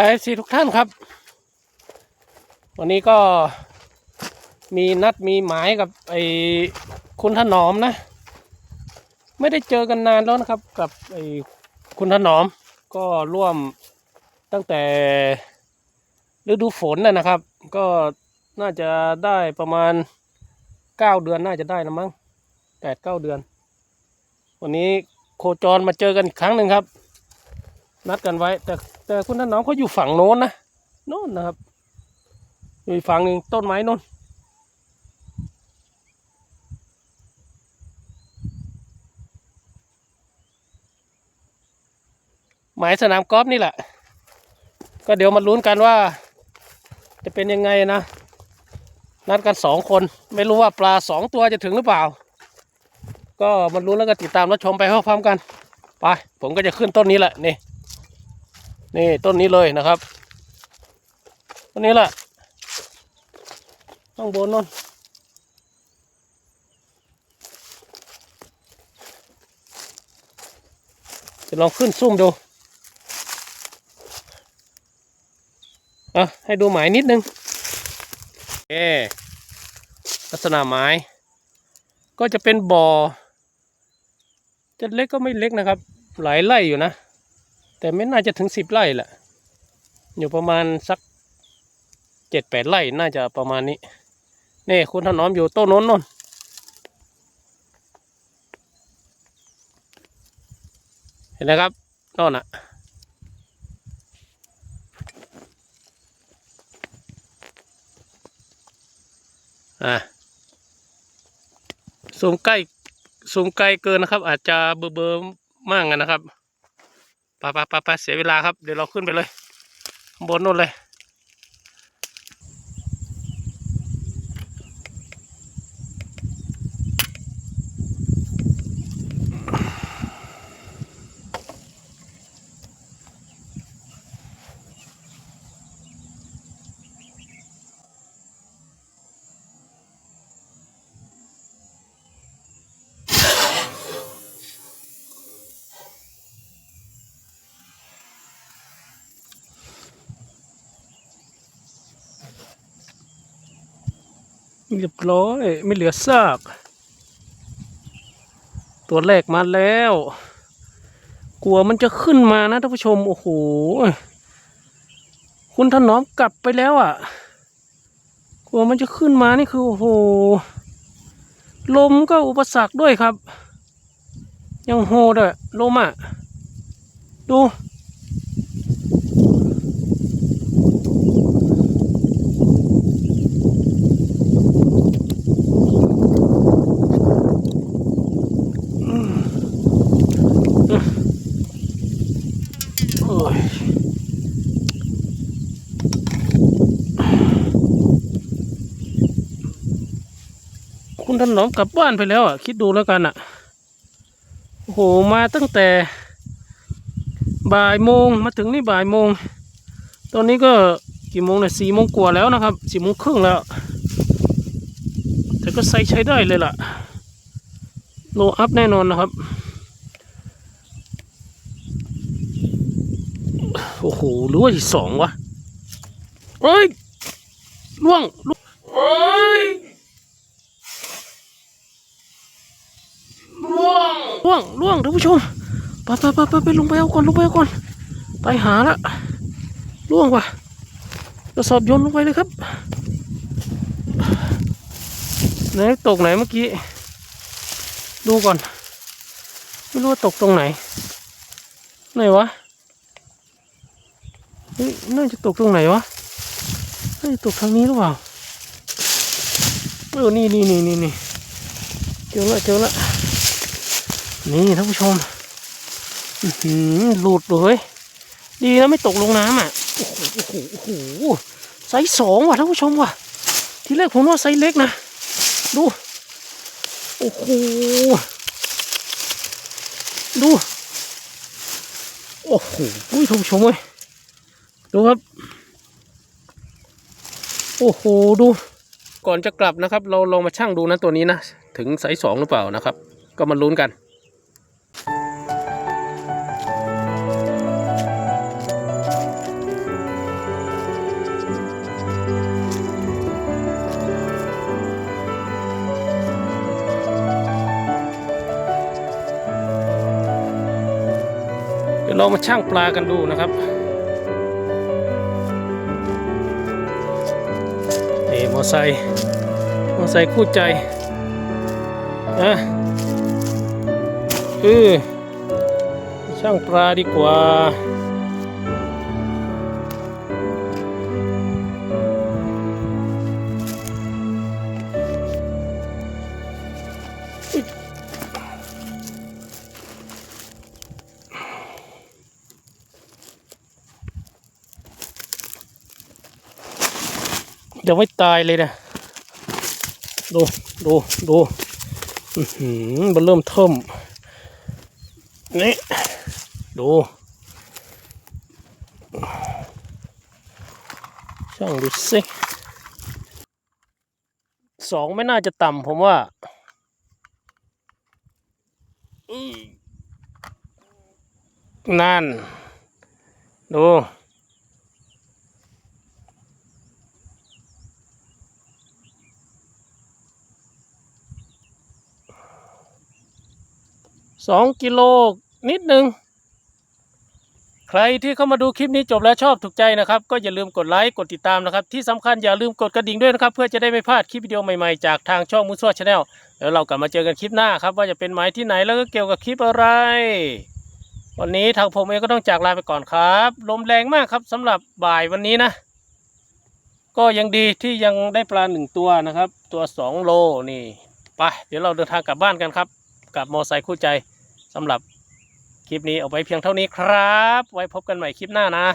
ทายซีทุกท่านครับ วันนี้ก็มีนัดมีหมายกับไอ้คุณถนอมนะ ไม่ได้เจอกันนานแล้วนะครับ กับไอ้คุณถนอมก็ร่วมตั้งแต่ฤดูฝนนะนะครับ ก็น่าจะได้ประมาณเก้าเดือนน่าจะได้นะมั้งแปดเก้าเดือน วันนี้โคจรมาเจอกันอีกครั้งหนึ่งครับ นัดกันไว้ แต่แต่คุณถนน้อมเขาอยู่ฝั่งโน้นนะโน้นนะครับอยู่ฝั่งหนึ่งต้นไม้โน้นหมายสนามกอล์ฟนี่แหละ ก็เดี๋ยวมาลุ้นกันว่า จะเป็นยังไงนะ นัดกันสองคน ไม่รู้ว่าปลาสองตัวจะถึงหรือเปล่า ก็มาลุ้นแล้วก็ติดตามรับชมไปพร้อมๆกัน ไป ผมก็จะขึ้นต้นนี้แหละนี่ นี่ต้นนี้เลยนะครับต้นนี้แหละต้องบนนนจะลองขึ้นซุ่มดูอะให้ดูหมายนิดนึงเอลักษณะหมาย ก็จะเป็นบ่อจะเล็กก็ไม่เล็กนะครับ หลายไร่อยู่นะ แต่ไม่น่าจะถึงสิบไร่แหละอยู่ประมาณสักเจ็ดแปดไร่น่าจะประมาณนี้นี่คุณถนอมอยู่ต้นโน้นนนเห็นนะครับโน่นอะอะซูมใกล้ซูมไกลเกินนะครับ อาจจะเบอร์เบอร์มากนะครับ ไปไปไปไปเสียเวลาครับ เดี๋ยวเราขึ้นไปเลยข้างบนนู่นเลย เรียบร้อย ไม่เหลือซาก ตัวแรกมาแล้ว กลัวมันจะขึ้นมานะท่านผู้ชม โอ้โห คุณถนอมกลับไปแล้วอะ กลัวมันจะขึ้นมานี่คือ โอ้โห ลมก็อุปสรรคด้วยครับ ยังโหดอะลมอะดู คุณถนอมกลับบ้านไปแล้วอะ คิดดูแล้วกันอะ โอ้โห มาตั้งแต่บ่ายโมงมาถึงนี่บ่ายโมง ตอนนี้ก็กี่โมงเนี่ยสี่โมงกว่าแล้วนะครับสี่โมงครึ่งแล้ว แต่ก็ใส่ใช้ได้เลยล่ะโลอัพแน่นอนนะครับ โอ้โหหรือว่าอีกสองวะเฮ้ยล่วง ท่านผู้ชมไปไปไปไปไปลงไปเอาก่อนลงไปเอาก่อน ไปหาละล่วงว่ะกระสอบยนลงไปเลยครับไหนตกไหนเมื่อกี้ ดูก่อน ไม่รู้ว่าตกตรงไหน ไหนวะเฮ้ยน่าจะตกตรงไหนวะน่าจะตกทางนี้หรือเปล่าเออนี่นี่นี่นี่นี่เจอละเจอละ นี่ท่านผู้ชมหลุดเลย ดีนะไม่ตกลงน้ำอะ โอ้โห โอ้โห โอ้โห ไซส์สองว่ะท่านผู้ชมว่ะ ทีแรกผมว่าไซส์เล็กนะ ดู โอ้โห ดู โอ้โหท่านผู้ชมเว้ย ดูครับ โอ้โห ดู ก่อนจะกลับนะครับ เราลองมาชั่งดูนะตัวนี้นะ ถึงไซส์สองหรือเปล่านะครับ ก็มาลุ้นกัน ยวเรามาช่างปลากันดูนะครับนี่มอไซค์มอไซค์คู่ใจนะเออช่างปลาดีกว่า ยังไม่ตายเลยนะดูดูดูหือมันเริ่มเทิมนี่ดูช่างดูสิสองไม่น่าจะต่ำผมว่าอนั่น ดู สองกิโลนิดนึง ใครที่เข้ามาดูคลิปนี้จบแล้วชอบถูกใจนะครับ ก็อย่าลืมกดไลค์กดติดตามนะครับ ที่สำคัญอย่าลืมกดกระดิ่งด้วยนะครับ เพื่อจะได้ไม่พลาดคลิปวิดีโอใหม่ๆจากทางช่องมุสวชาแนลแล้วเรากลับมาเจอกันคลิปหน้าครับ ว่าจะเป็นหมายที่ไหนแล้วก็เกี่ยวกับคลิปอะไร วันนี้ทางผมเองก็ต้องจากลาไปก่อนครับ ลมแรงมากครับสำหรับบ่ายวันนี้นะ ก็ยังดีที่ยังได้ปลาหนึ่งตัวนะครับ ตัวสองโลนี่ไปเดี๋ยวเราเดินทางกลับบ้านกันครับ กับมอไซค์คู่ใจ สำหรับคลิปนี้เอาไว้เพียงเท่านี้ครับ ไว้พบกันใหม่คลิปหน้านะ